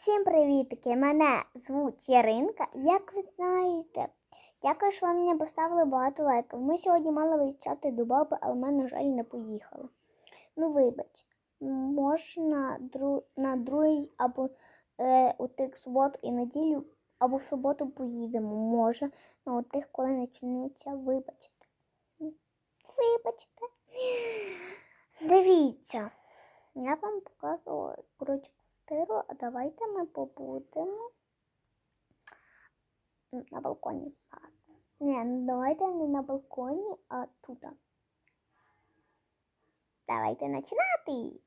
Всім привітки! Мене звуть Яринка. Як ви знаєте, дякую, що ви мені поставили багато лайків. Ми сьогодні мали виїжджати до баби, але ми, на жаль, не поїхали. Ну, вибачте, можна дру... на другий або е, у тих суботу і неділю, або в суботу поїдемо. Може, у тих, коли почнуться, вибачте. Вибачте. Дивіться. Я вам показувала коротше квартиру, а давайте ми побудемо на балконі. Ні, ну давайте не на балконі, а тут. Давайте починати.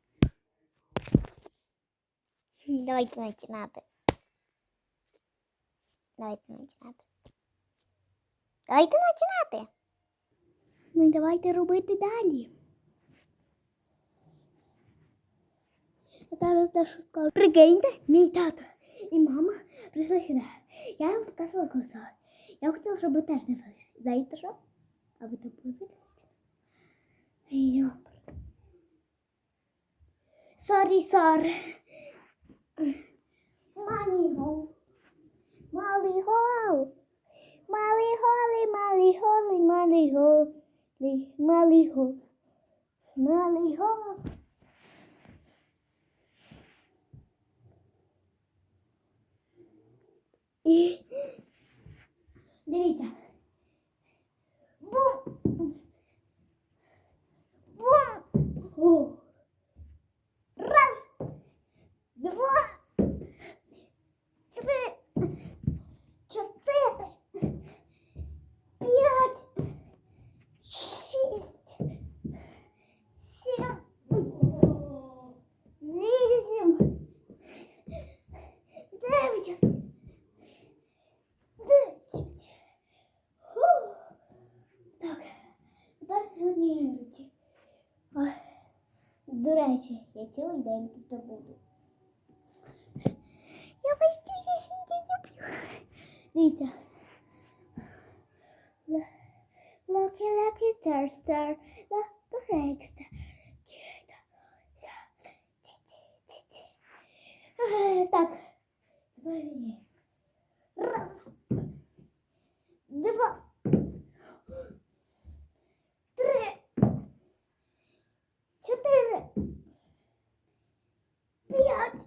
Давайте починати. Давайте починати. Давайте починати. Ну і давайте робити далі. Зараз дещо скажу. Прикиньте, мій тато і мама прийшли сюди. Я їм показувала коса. Я хотіла, щоб ви теж дивилися. Знаєте що? А ви тут будете? Сорі, сорі. Мамі гол. Малий гол. Малий голий, малий голий, малий гол. Малий гол. Малий гол. І дивіться. Бум! Бум! О. Раз, два, три, чотири, п'ять, шість, сім, вісім, дев'ять. Десять. Фух. Так, тепер на одній руці. Ой. До речі, я цілий день тут буду. Я весь тиждень люблю. Дивіться. Lucky, lucky, star, star, lucky, lucky, star. Так. Раз, два, три, чотири, п'ять.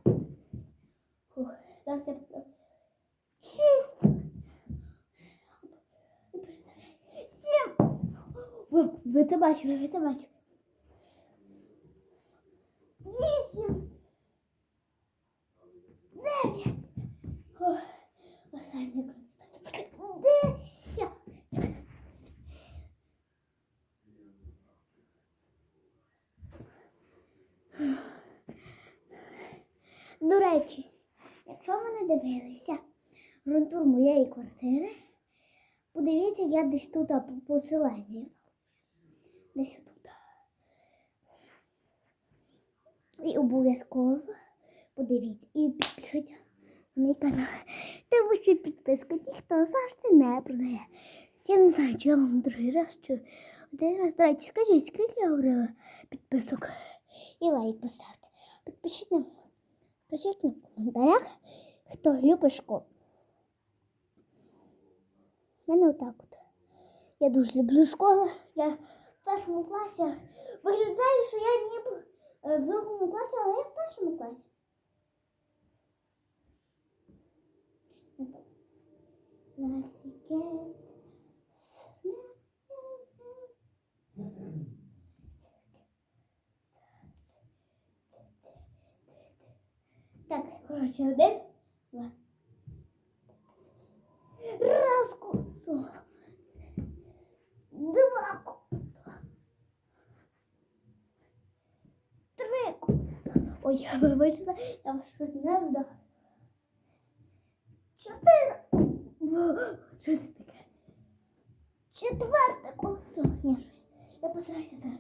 Фух, Зараз я поправлю. Шість. Сім. Ви, це бачили, ви це бачили. Вісім. Дев'ять. Ох, Останнє круто. Десять. До речі, якщо ви не дивилися рунтур моєї квартири, подивіться, я десь тут посилання. Десь тут. І обов'язково подивіться і підпишіться на мій канал. Тому що підписку ніхто завжди не продає. Я не знаю, чи я вам другий раз, чи один раз. До речі, скажіть, скільки я говорила підписок і лайк поставте. Підпишіть нам. Скажіть на коментарях, хто любить школу. У мене отак от. Я дуже люблю школу. Я першому класі виглядаю, що я ніби е, в другому класі, але я в першому класі. Так, коротше, один, два. Раз колесо. Два колесо. Три колесо. Ой, я вибачила, я вас щось не вдав. Чотири. Що це таке? Четверте колесо. Ні, щось. Я постараюся зараз.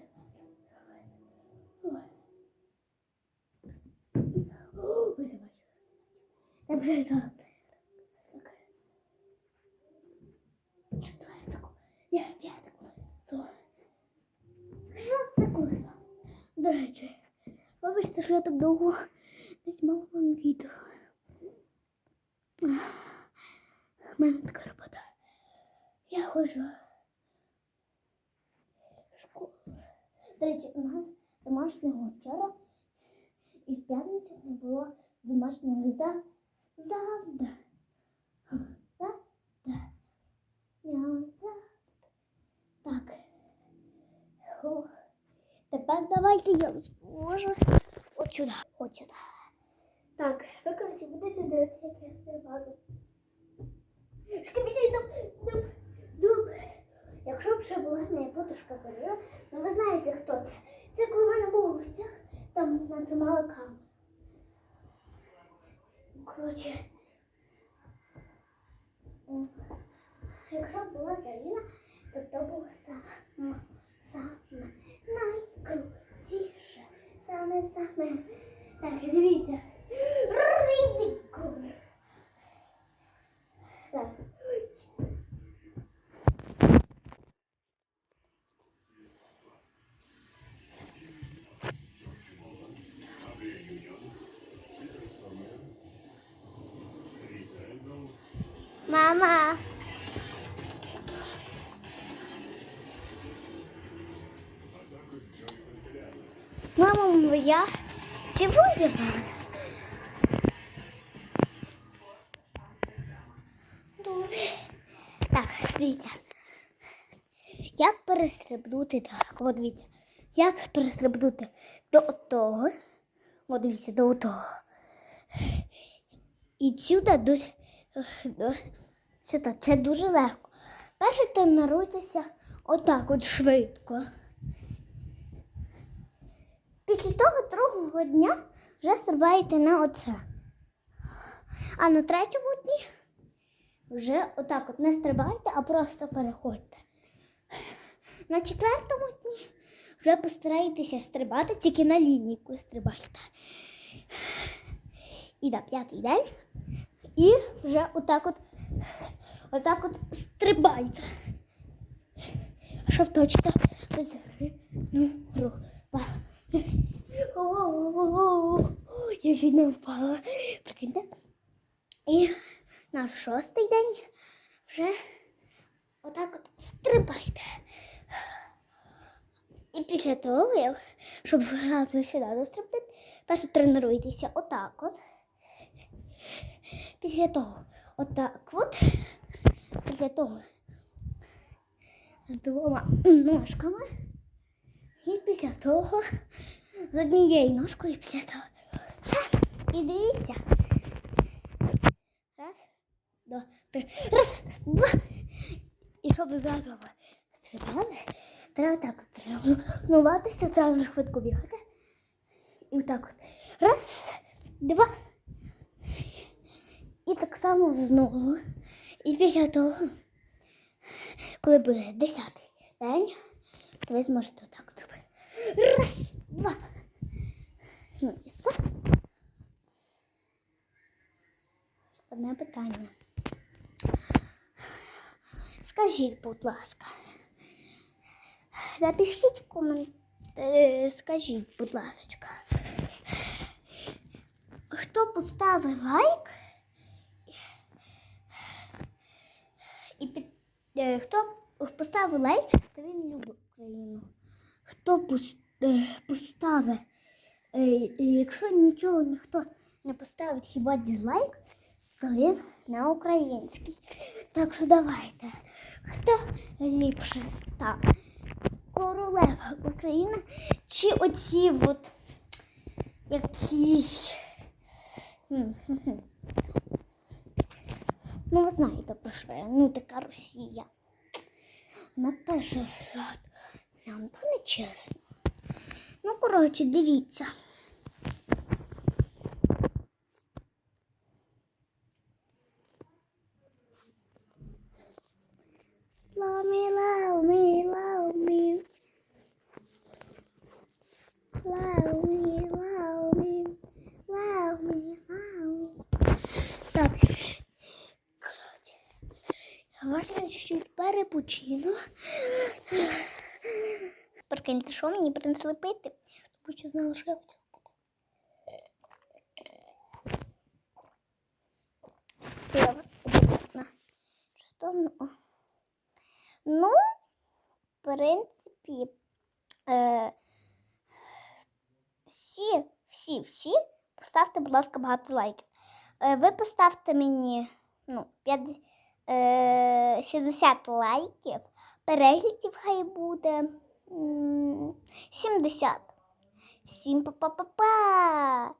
Ви це. Я. Так. Четверте колесо. Ні, п'яте колесо. Шосте колесо. До речі, вибачте, що я так довго не знімала вам відео. У мене така робота. Я ходжу в школу. До речі, у нас домашнього вчора і в п'ятницю не було домашнього за завжди. Завжди. Я завжди. Так. Фух. Тепер давайте я зможу. От сюди, от сюди. Так, ви, коротше, будете дивитися, як я стрибаю. Шкабідай дуб, дуб, дуб. Якщо б ще була моя подружка Зарина, ну ви знаєте, хто це. Це коли в мене був у там натримала камеру. Коротше, якщо б була Зарина, то це було саме, саме найкрутіше. Саме. Так, дивіться. Ридикуль. Так. Мама. Моя цілує вас. Добре. Так, дивіться. Як перестрибнути так? От дивіться. Як перестрибнути до того. От дивіться, до того. І сюди до, до сюди. Це дуже легко. Перше тренуйтеся отак от швидко. Після того другого дня вже стрибаєте на оце. А на третьому дні вже отак от не стрибайте, а просто переходьте. На четвертому дні вже постарайтеся стрибати, тільки на лінійку стрибайте. І на п'ятий день. І вже отак от, отак от стрибайте. Щоб точно ну, рух. Я не впала. Прикиньте. І на шостий день вже отак от стрибайте. І після того, щоб одразу сюди дострибнути, перше тренуйтеся отак от. Після того отак от. Після того з двома ножками. І після того з однією ножкою після того. Все. І дивіться. Раз, два, три. Раз, два. І щоб зразу ви стрибали, треба так тренуватися, зразу швидко бігати. І отак от. Раз, два. І так само знову. І після того, коли буде десятий день, то ви зможете так зробити. Раз, два. Ну і все. Одне питання. Скажіть, будь ласка. Напишіть комент. е, Скажіть, будь ласка. Хто поставив лайк? І під, е, хто поставив лайк, то він любить Україну. Хто е, поставить, е, якщо нічого ніхто не поставить хіба дизлайк, то він на український. Так що давайте. Хто ліпше став? Королева Україна чи оці от якісь. Ну, ви знаєте про що я. Ну, така Росія. Напише зрад. Нам то не чесно. Ну, коротше, дивіться. Love me, love me, love me. Love. Так. Коротше. Гарно чуть-чуть перепочину. Прикиньте, що мені принесли пити? Тому що знала, що я хотіла. Я вас на сторону. Ну, в принципі, е, всі, всі, всі, поставте, будь ласка, багато лайків. Е, ви поставте мені ну, 50, е, 60 лайків, переглядів хай буде. 70. Всім па-па-па-па!